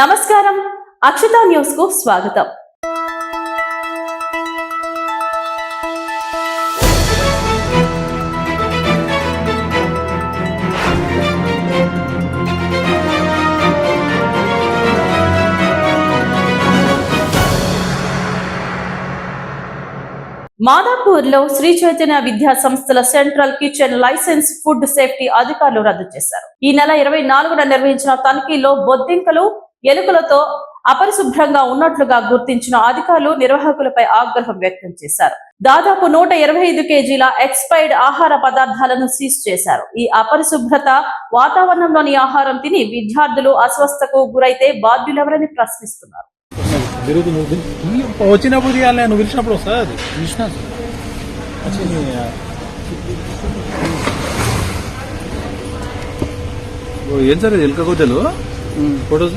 నమస్కారం. అక్షత న్యూస్కు స్వాగతం. మాదాపూర్లో శ్రీ చైతన్య విద్యా సంస్థల central kitchen licence food safety అధికారులు రద్దు చేశారు. ఈ నెల ఇరవై నాలుగున నిర్వహించిన తనిఖీలో బొద్దింకలు ఎలుకలతో అపరిశుభ్రంగా ఉన్నట్లుగా గుర్తించిన అధికారులు నిర్వాహకులపై ఆగ్రహం వ్యక్తం చేశారు. దాదాపు నూట ఇరవై ఐదు కేజీల ఎక్స్పైర్డ్ ఆహార పదార్థాలను సీజ్ చేశారు. ఈ అపరిశుభ్రత వాతావరణంలోని ఆహారం తిని విద్యార్థులు అస్వస్థకు గురైతే బాధ్యులెవరని ప్రశ్నిస్తున్నారు. వచ్చినప్పుడు నువ్వు పిలిచినప్పుడు వస్తుంది ఏం సార్ ఎలుక గుద్దలు ఫోటోస్?